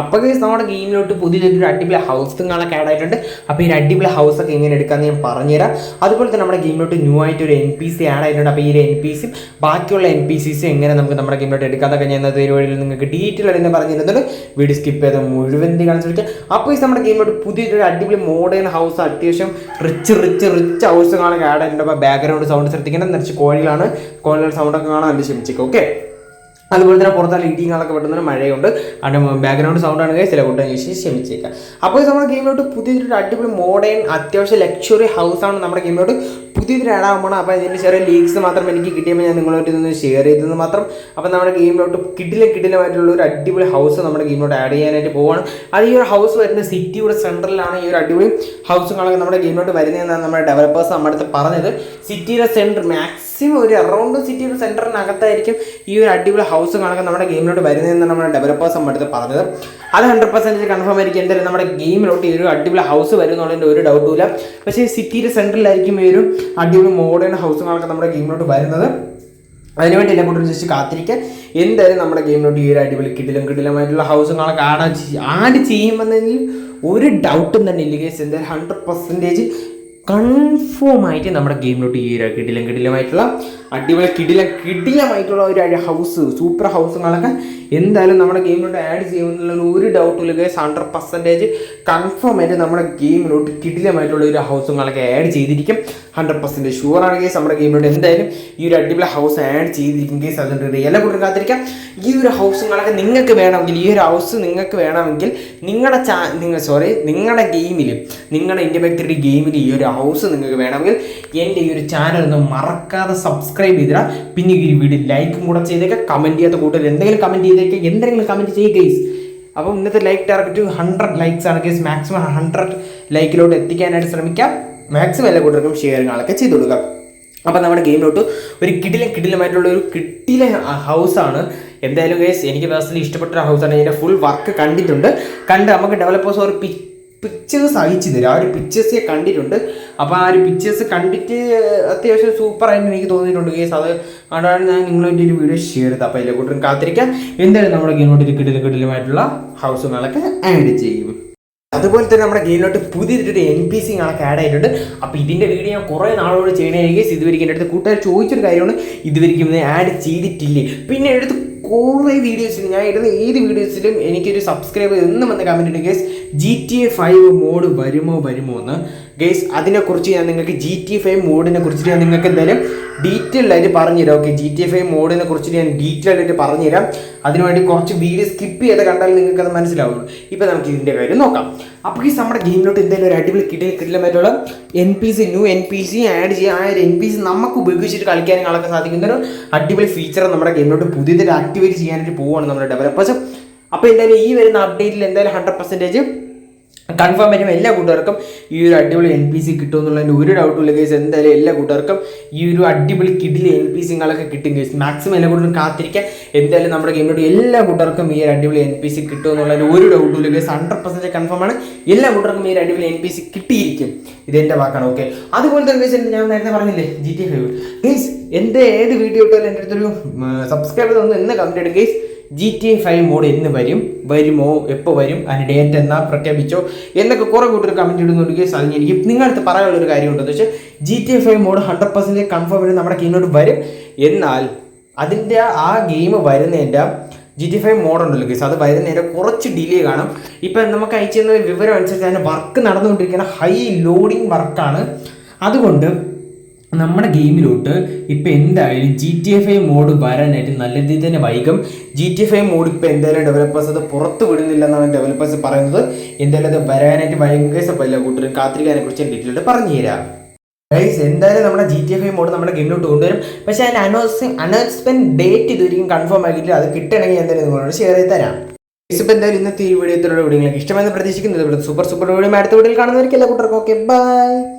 അപ്പോൾ കേസ് നമ്മുടെ ഗെയിമിലോട്ട് പുതിയൊരു അടിപൊളി ഹൗസ് ആഡ് ആയിട്ടുണ്ട്. അപ്പോൾ ഈ അടിപൊളി ഹൗസ് ഒക്കെ എങ്ങനെ എടുക്കാമെന്ന് ഞാൻ പറഞ്ഞുതരാം. അതുപോലെ തന്നെ നമ്മുടെ ഗെയിമിലോട്ട് ന്യൂ ആയിട്ട് ഒരു എൻ പി സി ആഡ് ആയിട്ടുണ്ട്. അപ്പോൾ ഈ ഒരു എൻ പി സിയും ബാക്കിയുള്ള എൻ പി സിസും എങ്ങനെ നമുക്ക് നമ്മുടെ ഗെയിമിലോട്ട് എടുക്കാതൊക്കെ ഞാൻ ഇന്നത്തെ ഒരു വഴിയിൽ നിങ്ങൾക്ക് ഡീറ്റെയിൽ തന്നെ പറഞ്ഞിരുന്നുണ്ട് വീഡിയോ സ്കിപ്പ് ചെയ്ത് മുഴുവൻ കാണിച്ചു വിളിക്കുക അപ്പോൾ ഈ നമ്മുടെ ഗെയിമിലോട്ട് പുതിയൊരു അടിപൊളി മോഡേൺ ഹൗസ് അത്യാവശ്യം റിച്ച് റിച്ച് റിച്ച് ഹൗസുകളൊക്കെ ആഡ് ആയിട്ടുണ്ട്. അപ്പോൾ ബാക്ക്ഗ്രൗണ്ട് സൗണ്ട് ശ്രദ്ധിക്കണം. നിറച്ച് കോഴികളാണ് കോഴികളുടെ സൗണ്ടൊക്കെ കാണാൻ നല്ല ശ്രമിച്ചേക്കും. ഓക്കെ അതുപോലെ തന്നെ പുറത്തെ ഇടിയങ്ങളൊക്കെ പെട്ടെന്ന് മഴയുണ്ട്. അതിന്റെ ബാക്ക്ഗ്രൗണ്ട് സൗണ്ട് ആണെങ്കിൽ ചില കൂട്ടം ചേച്ചി ക്ഷമിച്ചേക്കാം. അപ്പോൾ നമ്മുടെ ഗെയിമിലോട്ട് പുതിയൊരു അടിപൊളി മോഡേൺ അത്യാവശ്യം ലക്ഷറി ഹൗസാണ് നമ്മുടെ ഗെയിമിലോട്ട് പുതിയൊരു ആഡ് പോകണം അപ്പോൾ ഇതിന്റെ ചെറിയ ലീക്സ് മാത്രം എനിക്ക് കിട്ടിയപ്പോൾ ഞാൻ നിങ്ങളോട്ട് ഇതൊന്ന് ഷെയർ ചെയ്തത് മാത്രം. അപ്പോൾ നമ്മുടെ ഗെയിമിലോട്ട് കിടിലും കിടിലമായിട്ടുള്ള ഒരു അടിപൊളി ഹൗസ് നമ്മുടെ ഗെയിമിലോട്ട് ആഡ് ചെയ്യാനായിട്ട് പോവാണ്. അത് ഈ ഒരു ഹൗസ് വരുന്ന സിറ്റിയുടെ സെന്ററിലാണ് ഈ ഒരു അടിപൊളി ഹൗസുകളൊക്കെ നമ്മുടെ ഗെയിമിലോട്ട് വരുന്നതെന്നാണ് നമ്മുടെ ഡെവലപ്പേഴ്സ് നമ്മുടെ അടുത്ത് പറഞ്ഞത്. സിറ്റിയുടെ സെന്റർ മാക്സിമം ഒരു അറൗണ്ട് സിറ്റിയുടെ സെന്ററിനകത്തായിരിക്കും ഈ ഒരു അടിപൊളി ഹൗസ് കാണുക നമ്മുടെ ഗെയിമിലോട്ട് വരുന്നതെന്ന് നമ്മുടെ ഡെവലപ്പേഴ്സ് നമ്മുടെ അടുത്ത് പറഞ്ഞത്. അത് ഹൺഡ്രഡ് പെർസെന്റേജ് കൺഫേം ആയിരിക്കും. എന്തായാലും നമ്മുടെ ഗെയിമിലോട്ട് ഈ ഒരു അടിപൊളി ഹൗസ് വരുന്നുള്ളതിന്റെ ഒരു ഡൗട്ടും ഇല്ല. പക്ഷേ സിറ്റിയുടെ സെന്ററിലായിരിക്കും ഈ ഒരു അടിപൊളി മോഡേൺ ഹൗസ് ഹൗസുകളൊക്കെ നമ്മുടെ ഗെയിമിലോട്ട് വരുന്നത്. അതിനുവേണ്ടി എന്നെ കൂട്ടി ജസ്റ്റ് കാത്തിരിക്കാൻ എന്തായാലും നമ്മുടെ ഗെയിമിലോട്ട് ഈ ഒരു അടിപൊളി കിടിലും കിടിലമായിട്ടുള്ള ഹൗസുകളൊക്കെ ആഡ് ആഡ് ചെയ്യുമെന്നതിൽ ഒരു ഡൗട്ടും തന്നെ ഇല്ല ഗേസ് എന്തായാലും ഹൺഡ്രഡ് പെർസെന്റേജ് കൺഫേം ആയിട്ട് നമ്മുടെ ഗെയിമിലോട്ട് ഈ ഒരു കിടിലം കിടിലമായിട്ടുള്ള അടിപൊളി കിടില കിടിലമായിട്ടുള്ള ഒരു ഹൗസ് സൂപ്പർ ഹൗസുകളൊക്കെ എന്തായാലും നമ്മുടെ ഗെയിമിലോട്ട് ആഡ് ചെയ്യുമെന്നുള്ള ഒരു ഡൗട്ടും ഇല്ല ഹൺഡ്രഡ് പെർസെന്റേജ് കൺഫേം ആയിട്ട് നമ്മുടെ ഗെയിമിലോട്ട് കിടിലമായിട്ടുള്ള ഒരു ഹൗസുകളൊക്കെ ആഡ് ചെയ്തിരിക്കും. ഹൺഡ്രഡ് പെർസെന്റേജ് ഷുവറാണ് കേസ് നമ്മുടെ ഗെയിമിലോട്ട് എന്തായാലും ഈ ഒരു അടിപൊളി ഹൗസ് ആഡ് ചെയ്തിരിക്കും കേസ് അതിന്റെ റിയലെ കൊടുക്കാൻ കാത്തിരിക്കാം. ഈ ഒരു ഹൗസുകളൊക്കെ നിങ്ങൾക്ക് വേണമെങ്കിൽ ഈ ഒരു ഹൗസ് നിങ്ങൾക്ക് വേണമെങ്കിൽ നിങ്ങളുടെ ചാ നിങ്ങൾ സോറി നിങ്ങളുടെ ഗെയിമിൽ നിങ്ങളുടെ വ്യക്തിയുടെ ഗെയിമിൽ ഈ ഒരു ഹൗസ് നിങ്ങൾക്ക് വേണമെങ്കിൽ എന്റെ ഈ ഒരു ചാനൽ ഒന്ന് മറക്കാതെ സബ്സ്ക്രൈബ് ചെയ്തിടാം. പിന്നെ ഈ വീഡിയോ ലൈക്കും കൂടെ ചെയ്തേക്കാം. കമന്റ് ചെയ്യാത്ത കൂട്ടർ എന്തെങ്കിലും കമന്റ് ചെയ്തേക്കാം. എന്തെങ്കിലും കമന്റ് ചെയ്യുക ഗെയ്സ് അപ്പോൾ ഇന്നത്തെ ലൈക്ക് ടാർഗറ്റ് ഹൺഡ്രഡ് ലൈക്സ് ആണ് കേസ് മാക്സിമം ഹൺഡ്രഡ് ലൈക്കിലോട്ട് എത്തിക്കാനായിട്ട് ശ്രമിക്കാം. മാക്സിമം എല്ലാ കൂട്ടർക്കും ഷെയറിങ്ങളൊക്കെ ചെയ്ത് കൊടുക്കാം. അപ്പോൾ നമ്മുടെ ഗെയിമിലോട്ട് ഒരു കിടിലം കിടിലമായിട്ടുള്ള ഒരു കിട്ടില ഹൗസാണ് എന്തായാലും കേസ് എനിക്ക് പേഴ്സണലി ഇഷ്ടപ്പെട്ട ഒരു ഹൗസാണ് ഇതിന്റെ ഫുൾ വർക്ക് കണ്ടിട്ടുണ്ട്. കണ്ട് നമുക്ക് ഡെവലപ്പേഴ്സ് ഒരു പി പിക്ചേഴ്സ് അയച്ചു തരും ആ ഒരു പിക്ചേഴ്സ് കണ്ടിട്ടുണ്ട്. അപ്പോൾ ആ ഒരു പിക്ചേഴ്സ് കണ്ടിട്ട് അത്യാവശ്യം സൂപ്പറായിട്ട് എനിക്ക് തോന്നിയിട്ടുണ്ട്. കേസ് അത് കണ്ടാണ് ഞാൻ നിങ്ങളുടെ ഒരു വീഡിയോ ഷെയർ ചെയ്തത്. അപ്പോൾ അതിലെ കൂട്ടരും കാത്തിരിക്കാം. എന്തായാലും നമ്മുടെ ഗെയിമിലോട്ട് ഒരു കിടിലും കിടിലുമായിട്ടുള്ള ഹൗസുകളൊക്കെ ആഡ് ചെയ്യും. അതുപോലെ തന്നെ നമ്മുടെ ഗെയിമിലോട്ട് പുതിയൊരു എൻ പി സി കണക്ക് ആഡ് ആയിട്ടുണ്ട്. അപ്പോൾ ഇതിന്റെ വീഡിയോ ഞാൻ കുറേ നാളോട് ചെയ്യണമെങ്കിൽ ഇതുവരെയ്ക്ക് എന്റെ അടുത്ത് കൂട്ടുകാർ ചോദിച്ചൊരു കാര്യമാണ്. ഇതുവരെയ്ക്കും ആഡ് ചെയ്തിട്ടില്ലേ? പിന്നെ എന്റെ അടുത്ത് കുറേ വീഡിയോസിൽ ഞാൻ ഇടുന്ന ഏത് വീഡിയോസിലും എനിക്കൊരു സബ്സ്ക്രൈബ് എന്നും വന്ന comment guys G T A five mod വരുമോ വരുമോ എന്ന് ഗേസ് അതിനെക്കുറിച്ച് ഞാൻ നിങ്ങൾക്ക് ജി ടി ഫൈവ് മോഡിനെ കുറിച്ചിട്ട് ഞാൻ നിങ്ങൾക്ക് എന്തായാലും ഡീറ്റെയിൽ ആയിട്ട് പറഞ്ഞുതരാം. ഓക്കെ ജി ടി ഫൈവ് മോഡിനെ കുറിച്ചിട്ട് ഞാൻ ഡീറ്റെയിൽ ആയിട്ട് പറഞ്ഞുതരാം. അതിനുവേണ്ടി കുറച്ച് വീഡിയോ സ്കിപ്പ് ചെയ്ത് കണ്ടാൽ നിങ്ങൾക്ക് അത് മനസ്സിലാവുള്ളൂ ഇപ്പോൾ നമുക്ക് ഇതിന്റെ കാര്യം നോക്കാം. അപ്പോൾ ഈ നമ്മുടെ ഗെയിമിലോട്ട് എന്തായാലും ഒരു അടിപൊളി കിട്ടി കിട്ടില്ല N P C new N P C add ചെയ്യുക ആ ഒരു എൻ പി സി നമുക്ക് ഉപയോഗിച്ചിട്ട് കളിക്കാനും കളൊക്കെ സാധിക്കുന്ന ഒരു അടിപൊളി ഫീച്ചർ നമ്മുടെ ഗെയിമിലോട്ട് പുതിയതായിട്ട് ആക്ടിവേറ്റ് ചെയ്യാനായിട്ട് പോവുകയാണ് നമ്മുടെ ഡെവലപ്പേഴ്സ് അപ്പോൾ എന്തായാലും ഈ വരുന്ന അപ്ഡേറ്റിൽ എന്തായാലും ഹൺഡ്രഡ് പെർസെന്റേജ് കൺഫേം ആയിട്ടും എല്ലാ കൂട്ടുകാർക്കും ഈ ഒരു അടിപൊളി എൻ പി സി കിട്ടുമെന്നുള്ളതിന്റെ ഒരു ഡൗട്ടും ഇല്ല കേസ് എന്തായാലും എല്ലാ കൂട്ടുകാർക്കും ഈ ഒരു അടിപൊളി കിഡിലെ എൻ പി സിങ്ങളൊക്കെ കിട്ടും കേസ് മാക്സിമം എല്ലാ കൂട്ടരും കാത്തിരിക്കാൻ എന്തായാലും നമ്മുടെ ഗെയിമിലോട്ട് എല്ലാ കൂട്ടുകാർക്കും ഈ ഒരു അടിപൊളി എൻ പി സി കിട്ടുമെന്നുള്ളതിന്റെ ഒരു ഡൗട്ടും ഇല്ല കേസ് ഹൺഡ്രഡ് പെർസെന്റ് കൺഫേം ആണ്. എല്ലാ കൂട്ടർക്കും ഈ ഒരു അടിപൊളി എൻ പി സി കിട്ടിയിരിക്കും. ഇതെന്റെ വാക്കാണ് ഓക്കെ അതുപോലെ തന്നെ കേസ് ഞാൻ നേരത്തെ പറഞ്ഞില്ലേ ജി ടി ഫൈവ് ഗെയ്സ് എന്റെ ഏത് വീഡിയോ ഇട്ടാലും എന്റെ അടുത്തൊരു സബ്സ്ക്രൈബ് തന്നു എന്ന് കമന്റ് ഇടും guys G T A five mod എന്ന് വരും വരുമോ എപ്പോൾ വരും അതിന് ഡേറ്റ് എന്നാ പ്രഖ്യാപിച്ചോ എന്നൊക്കെ കുറേ കൂട്ടർ കമന്റ് ഇടുന്നുണ്ടെങ്കിൽ സാധിക്കും എനിക്ക് നിങ്ങളടുത്ത് പറയാനുള്ള ഒരു കാര്യം ഉണ്ടെന്ന് വെച്ചാൽ G T A five mod hundred percentage confirm ആയിട്ട് നമ്മുടെ ഗെയിമിലോട്ട് വരും. എന്നാൽ അതിന്റെ ആ ഗെയിം വരുന്നതിന്റെ ജി ടി ഫൈവ് മോഡുണ്ടല്ലോ ഗീസ് അത് വരുന്നതിന്റെ കുറച്ച് ഡിലേ കാണും. ഇപ്പം നമുക്ക് അയച്ചു തന്ന വിവരം അനുസരിച്ച് അതിന്റെ വർക്ക് നടന്നുകൊണ്ടിരിക്കുന്ന ഹൈ ലോഡിങ് വർക്കാണ് അതുകൊണ്ട് നമ്മുടെ ഗെയിമിലോട്ട് ഇപ്പം എന്തായാലും G T F I mod വരാനായിട്ട് നല്ല രീതിയിൽ തന്നെ വൈകും. G T F I mod ഇപ്പം എന്തായാലും ഡെവലപ്പേഴ്സ് അത് പുറത്ത് വിടുന്നില്ല എന്നാണ് ഡെവലപ്പേഴ്സ് പറയുന്നത്. എന്തായാലും അത് വരാനായിട്ട് ഭയങ്കര പല കൂട്ടരും കാത്തിരിക്കാനെ കുറിച്ച് ഡീറ്റെയിൽ പറഞ്ഞു തരാം ഗൈസ് എന്തായാലും നമ്മുടെ G T F I mod നമ്മുടെ ഗെയിമിലോട്ട് കൊണ്ടുവരും. പക്ഷേ അതിന്റെ അനൗൺസ് അനൗൺസ്മെന്റ് ഡേറ്റ് ഇതുവരെയും കൺഫേം ആക്കിയിട്ടില്ല. അത് കിട്ടണമെങ്കിൽ എന്തായാലും നിങ്ങളോട് ഷെയർ ചെയ്ത് തരാം. ഗൈസ് ഇപ്പോൾ എന്തായാലും ഇന്നത്തെ ഈ വീഡിയോത്തിലുള്ള വീഡിയോ നിങ്ങൾക്ക് ഇഷ്ടമെന്ന് പ്രതീക്ഷിക്കുന്നത് സൂപ്പർ സൂപ്പർ വീഡിയോ അടുത്ത വീഡിയോയിൽ കാണുന്നവർക്ക് എല്ലാ കൂട്ടർക്കും ഓക്കെ ബൈ